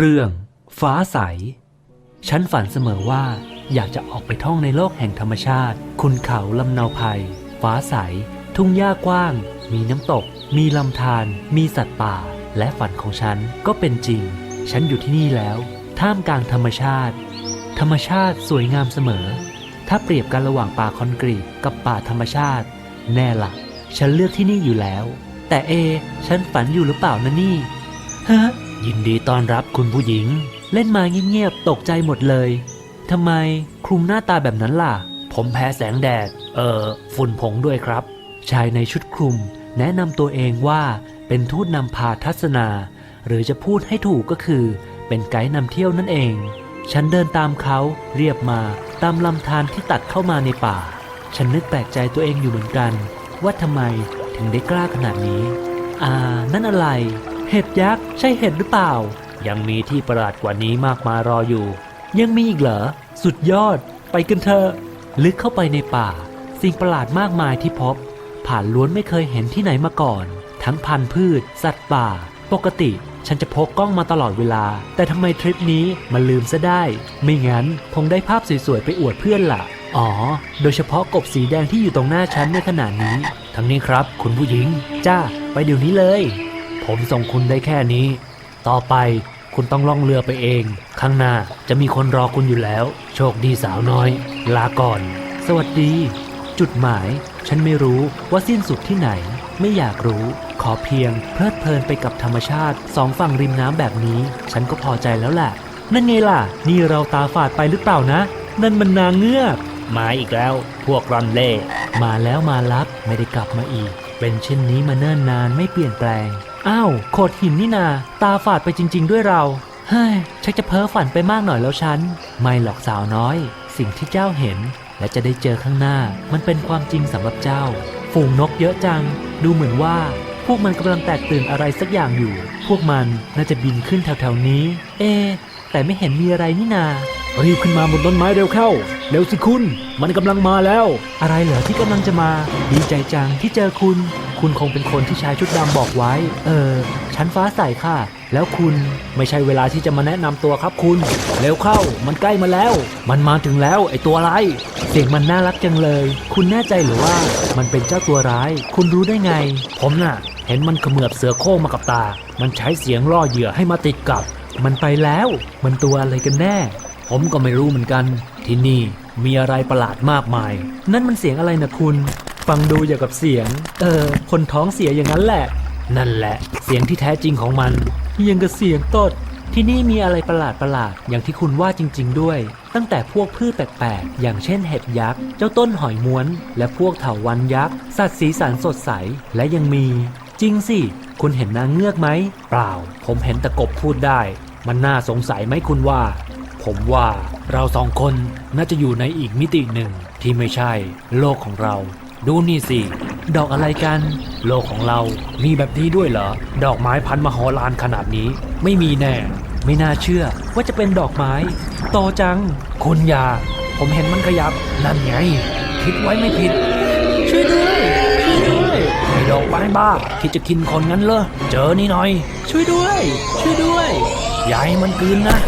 เรื่องฟ้าใส ฉันฝันเสมอว่าอยากจะออกไปท่องในโลกแห่งธรรมชาติ คุณเขาลำเนาภัย ฟ้าใส ทุ่งหญ้ากว้าง มีน้ำตก มีลำธาร มีสัตว์ป่า และฝันของฉันก็เป็นจริง ฉันอยู่ที่นี่แล้ว ท่ามกลางธรรมชาติ ธรรมชาติสวยงามเสมอ ถ้าเปรียบกันระหว่างป่าคอนกรีตกับป่าธรรมชาติ แน่ละฉันเลือกที่นี่อยู่แล้ว แต่เอ ฉันฝันอยู่หรือเปล่านะนี่ฮะ ยินดีต้อนรับคุณผู้หญิง เล่นมาเงียบๆตกใจหมดเลยทำไมคลุมหน้าตาแบบนั้นล่ะ ผมแพ้แสงแดด เอ่อฝุ่นผงด้วยครับ ชายในชุดคลุม แนะนำตัวเองว่าเป็นทูตนำพาทัศนา หรือจะพูดให้ถูกก็คือ เป็นไกด์นำเที่ยวนั่นเอง ฉันเดินตามเขาเรียบมาตามลำธารที่ตัดเข้ามาในป่า ฉันนึกแปลกใจตัวเองอยู่เหมือนกัน ว่าทำไมถึงได้กล้าขนาดนี้ อ่า นั่นอะไร เห็ดยักษ์ใช่เห็ดหรือเปล่า ยังมีที่ประหลาดกว่านี้มากมายรออยู่ ยังมีอีกเหรอ สุดยอด ไปกันเถอะ ลึกเข้าไปในป่า สิ่งประหลาดมากมายที่พบ ผ่านล้วนไม่เคยเห็นที่ไหนมาก่อน ทั้งพันธุ์พืช สัตว์ป่า ปกติฉันจะพกกล้องมาตลอดเวลา แต่ทำไมทริปนี้มันลืมซะได้ ไม่งั้นคงได้ภาพสวยๆไปอวดเพื่อนล่ะ อ๋อ โดยเฉพาะกบสีแดงที่อยู่ตรงหน้าฉันในขณะนี้ ทั้งนี้ครับ คุณผู้หญิง จ้า ไปเดี๋ยวนี้เลย ผมส่งคุณได้แค่นี้ ต่อไปคุณต้องล่องเรือไปเอง ข้างหน้าจะมีคนรอคุณอยู่แล้ว โชคดีสาวน้อย ลาก่อน สวัสดี จุดหมาย ฉันไม่รู้ว่าสิ้นสุดที่ไหน ไม่อยากรู้ ขอเพียง เพลิดเพลินไปกับธรรมชาติสองฝั่งริมน้ำแบบนี้ ฉันก็พอใจแล้วแหละนั่นไงล่ะ นี่เราตาฝาดไปหรือเปล่านะ นั่นมันนางเงือกมาอีกแล้ว พวกรันเล่ มาแล้วมารับไม่ได้กลับมาอีก เป็นเช่นนี้มาเนิ่นนานไม่เปลี่ยนแปลง อ้าวโขดหินนี่นา ตาฝาดไปจริง ๆ ด้วยเรา เฮ้ยชักจะเพ้อฝันไปมากหน่อยแล้วฉัน ไม่หรอกสาวน้อย สิ่งที่เจ้าเห็น และจะได้เจอข้างหน้า มันเป็นความจริงสำหรับเจ้า ฝูงนกเยอะจัง ดูเหมือนว่า พวกมันกำลังแตกตื่นอะไรสักอย่างอยู่ พวกมันน่าจะบินขึ้นแถวๆนี้ เอะแต่ไม่เห็นมีอะไรนี่นา รีบขึ้นมาบนต้นไม้เร็วเข้า เร็วสิคุณ มันกำลังมาแล้ว อะไรเหรอที่กำลังจะมา ดีใจจังที่เจอคุณ คุณคงเป็นคนที่ชายชุดดำบอกไว้ เออ ฉันฟ้าใสค่ะ แล้วคุณไม่ใช่เวลาที่จะมาแนะนำตัวครับคุณ เร็วเข้า มันใกล้มาแล้ว มันมาถึงแล้ว ไอตัวร้าย เสียงมันน่ารักจังเลย คุณแน่ใจหรือว่ามันเป็นเจ้าตัวร้าย คุณรู้ได้ไง ผมน่ะ เห็นมันเขมือบเสือโคร่งมากับตา มันใช้เสียงล่อเหยื่อให้มาติดกับ มันไปแล้ว มันตัวอะไรกันแน่ ผมก็ไม่รู้เหมือนกัน ที่นี่มีอะไรประหลาดมากมาย นั่นมันเสียงอะไรนะคุณ ฟังดูอย่างกับเสียง เออ คนท้องเสียอย่างนั้นแหละ นั่นแหละ เสียงที่แท้จริงของมันยังกับเสียงตด ที่นี่มีอะไรประหลาดประหลาดอย่างที่คุณว่าจริง ๆ ด้วย ตั้งแต่พวกพืชแปลกๆ อย่างเช่นเห็ดยักษ์ เจ้าต้นหอยม้วน และพวกเถาวันยักษ์ สัตว์สีสันสดใส และยังมี จริงสิ คุณเห็นนางเงือกไหม เปล่า ผมเห็นตะกบพูดได้ มันน่าสงสัยไหมคุณว่า ผมว่าเราสองคนน่าจะอยู่ในอีกมิติหนึ่งที่ไม่ใช่ โลกของเรา ดูนี่สิ ดอกอะไรกัน โลกของเรามีแบบนี้ด้วยเหรอ ดอกไม้พันมโหฬารขนาดนี้ ไม่มีแน่ ไม่น่าเชื่อว่าจะเป็นดอกไม้โตจัง คุณยา ผมเห็นมันขยับ นั่นไง คิดไว้ไม่ผิด ช่วยด้วยช่วยด้วยไอ้ดอกไม้บ้าคิดจะกินคนงั้นเหรอ เจอนี่หน่อย ช่วยด้วย ช่วยด้วยอย่าให้มันกลืนนะ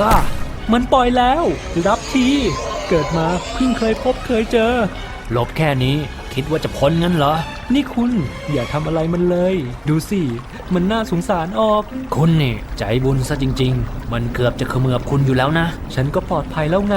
ว้ามันปล่อยแล้ว รับที เกิดมาเพิ่งเคยพบเคยเจอ หลบแค่นี้คิดว่าจะพ้นงั้นเหรอ นี่คุณอย่าทำอะไรมันเลย ดูสิ มันน่าสงสารออก คุณนี่ใจบุญซะจริง ๆ มันเกือบจะเขมือบคุณอยู่แล้วนะ ฉันก็ปลอดภัยแล้วไง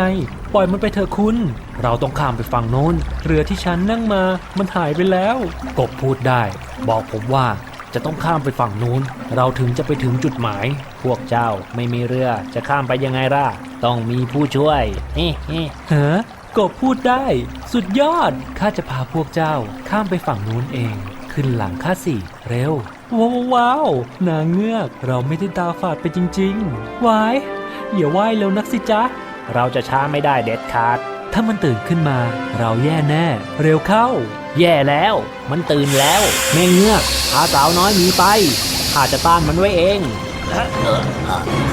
ปล่อยมันไปเถอะคุณ เราต้องข้ามไปฝั่งโน้น เรือที่ฉันนั่งมา มันหายไปแล้ว กบพูดได้ บอกผมว่าจะต้องข้ามไปฝั่งนู้น เราถึงจะไปถึงจุดหมาย พวกเจ้าไม่มีเรือจะข้ามไปยังไงล่ะ ต้องมีผู้ช่วยเฮ้เฮ้เฮ้ กบพูดได้ สุดยอด ข้าจะพาพวกเจ้าข้ามไปฝั่งนู้นเอง ขึ้นหลังข้าสิ เร็ว ว้าวว้าว นางเงือก เราไม่ได้ตาฝาดไปจริงๆวายอย่าว่ายเร็วนักสิจ๊ะ เราจะช้าไม่ได้เด็ดขาด ถ้ามันตื่นขึ้นมา เราแย่แน่ เร็วเข้า แย่แล้ว มันตื่นแล้ว แม่เงือกพาสาวน้อยหนีไป ข้าจะต้านมันไว้เอง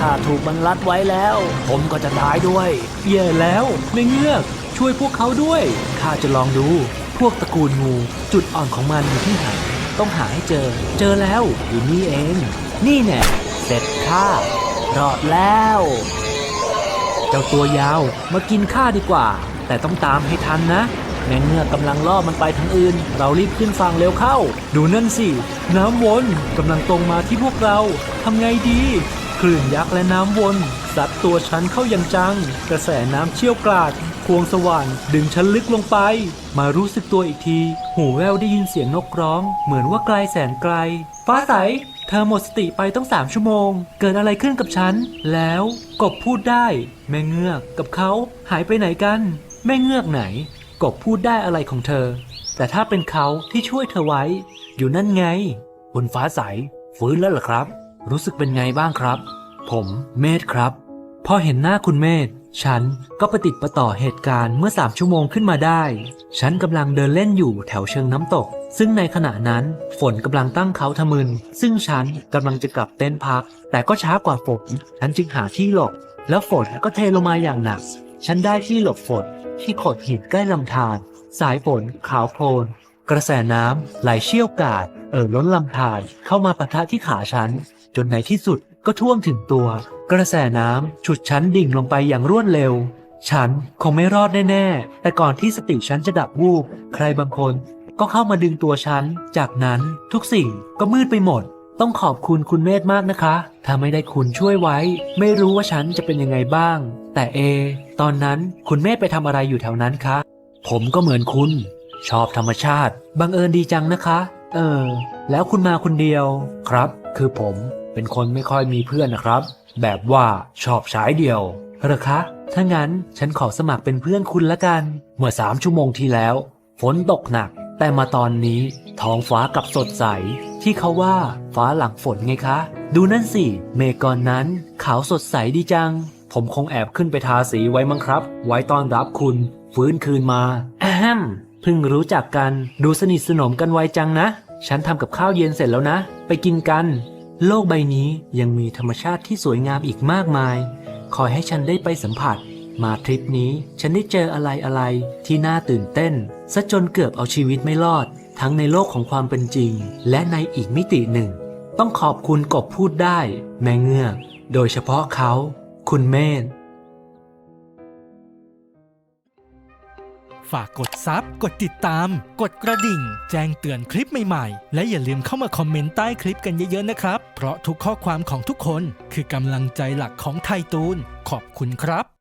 ข้าถูกมันรัดไว้แล้ว ผมก็จะตายด้วย แย่แล้วแม่เงือก ช่วยพวกเขาด้วย ข้าจะลองดู พวกตระกูลงู จุดอ่อนของมันอยู่ที่ไหนต้องหาให้เจอ เจอแล้วอยู่นี่เอง นี่แน่เสร็จข้ารอดแล้ว เจ้าตัวยาวมากินข้าดีกว่า แต่ต้องตามให้ทันนะแม่เงือกกำลังล่อมันไปทางอื่น เรารีบขึ้นฝั่งเร็วเข้า ดูนั่นสิ น้ำวนกำลังตรงมาที่พวกเราทำไงดี คลื่นยักษ์และน้ำวนซัดตัวฉันเข้าอย่างจัง กระแสน้ำเชี่ยวกราด ควงสว่านดึงฉันลึกลงไป มารู้สึกตัวอีกที หูแววได้ยินเสียงนกร้อง เหมือนว่าไกลแสนไกล ฟ้าใส เธอหมดสติไปต้องสามชั่วโมง เกิดอะไรขึ้นกับฉัน แล้วกบพูดได้ แม่เงือกกับเขาหายไปไหนกัน แม่เงือกไหน กบพูดได้อะไรของเธอ แต่ถ้าเป็นเขาที่ช่วยเธอไว้ อยู่นั่นไงคุณฟ้าใสฟื้นแล้วเหรอครับ รู้สึกเป็นไงบ้างครับ ผมเมธครับ พอเห็นหน้าคุณเมธฉันก็ประติดประต่อเหตุการณ์เมื่อสามชั่วโมงขึ้นมาได้ ฉันกำลังเดินเล่นอยู่แถวเชิงน้ำตก ซึ่งในขณะนั้นฝนกำลังตั้งเขาทะมึน ซึ่งฉันกำลังจะกลับเต็นพัก แต่ก็ช้ากว่าฝน ฉันจึงหาที่หลบ แล้วฝนก็เทลงมาอย่างหนัก ฉันได้ที่หลบฝนที่โขดหินใกล้ลำธาร สายฝนขาวโพลน กระแสน้ำไหลเชี่ยวกราดเอ่อล้นลำธารเข้ามาปะทะที่ขาฉัน จนในที่สุดก็ท่วมถึงตัว กระแสน้ำฉุดฉันดิ่งลงไปอย่างรวดเร็ว ฉันคงไม่รอดแน่ๆ แต่ก่อนที่สติฉันจะดับวูบ ใครบางคนก็เข้ามาดึงตัวฉัน จากนั้นทุกสิ่งก็มืดไปหมด ต้องขอบคุณคุณเมธมากนะคะ ถ้าไม่ได้คุณช่วยไว้ ไม่รู้ว่าฉันจะเป็นยังไงบ้าง แต่เอ ตอนนั้นคุณเมธไปทำอะไรอยู่แถวนั้นคะ ผมก็เหมือนคุณ ชอบธรรมชาติ บังเอิญดีจังนะคะ เออ แล้วคุณมาคนเดียว ครับ คือผม เป็นคนไม่ค่อยมีเพื่อนนะครับ แบบว่าชอบฉายเดียวเหรอคะ ถ้างั้นฉันขอสมัครเป็นเพื่อนคุณละกัน เมื่อสามชั่วโมงที่แล้ว ฝนตกหนัก แต่มาตอนนี้ท้องฟ้ากับสดใส ที่เขาว่าฟ้าหลังฝนไงคะ ดูนั่นสิ เมฆก่อนนั้น ขาวสดใสดีจัง ผมคงแอบขึ้นไปทาสีไว้มั้งครับ ไว้ต้อนรับคุณ ฟื้นคืนมาแอมเพิ่งรู้จักกัน ดูสนิทสนมกันไวจังนะ ฉันทำกับข้าวเย็นเสร็จแล้วนะ ไปกินกัน โลกใบนี้ยังมีธรรมชาติที่สวยงามอีกมากมาย คอยให้ฉันได้ไปสัมผัส มาทริปนี้ฉันได้เจออะไรอะไรที่น่าตื่นเต้นซะจนเกือบเอาชีวิตไม่รอด ทั้งในโลกของความเป็นจริง และในอีกมิติหนึ่ง ต้องขอบคุณกบพูดได้ แม่เงือก โดยเฉพาะเขา คุณเมธ ฝากกดซับกดติดตาม กดกระดิ่ง แจ้งเตือนคลิปใหม่ๆ และอย่าลืมเข้ามาคอมเมนต์ใต้คลิปกันเยอะๆนะครับ เพราะทุกข้อความของทุกคน คือกำลังใจหลักของไทยตูน ขอบคุณครับ